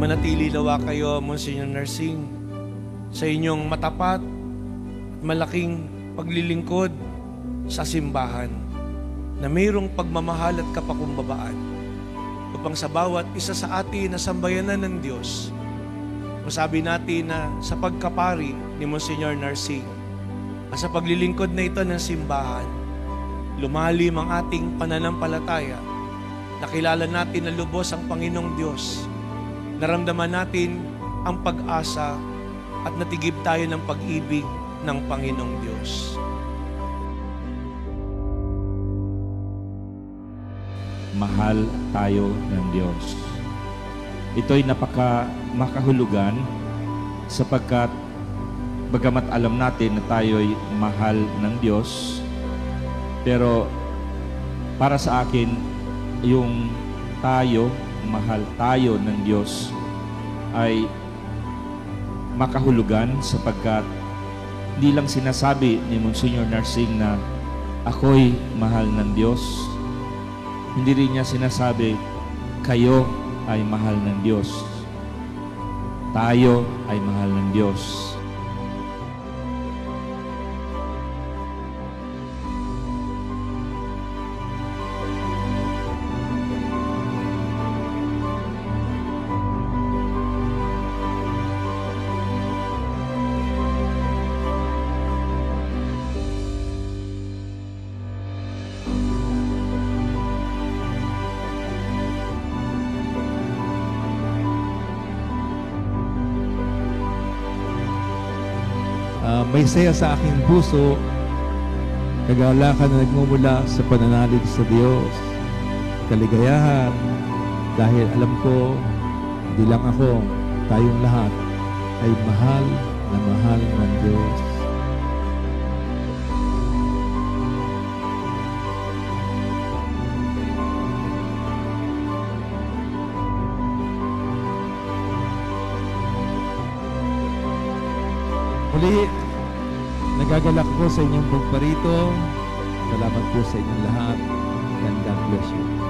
Manatili lawa kayo, Monsignor Nursing, sa inyong matapat at malaking paglilingkod sa simbahan na mayroong pagmamahal at kapakumbabaan upang sa bawat isa sa atin na sambayanan ng Diyos, masabi natin na sa pagkapari ni Monsignor Narsing at sa paglilingkod na ito ng simbahan, lumalim ang ating pananampalataya, nakilala natin na lubos ang Panginoong Diyos, naramdaman natin ang pag-asa at natigib tayo ng pag-ibig ng Panginoong Diyos. mahal tayo ng Diyos. Ito'y napaka makahulugan sapagkat bagamat alam natin na tayo'y mahal ng Diyos, pero para sa akin, yung tayo, mahal tayo ng Diyos ay makahulugan sapagkat hindi lang sinasabi ni Monsignor Narsing na ako'y mahal ng Diyos, hindi rin niya sinasabi, kayo ay mahal ng Diyos. Tayo ay mahal ng Diyos. Ah, may saya sa aking puso, kagalakan na nagmumula sa pananalig sa Diyos, kaligayahan, dahil alam ko, hindi lang ako, tayong lahat ay mahal na mahal ng Diyos. Muli, nagagalak ko sa inyong pagparito. Salamat po sa inyong lahat. And God bless you.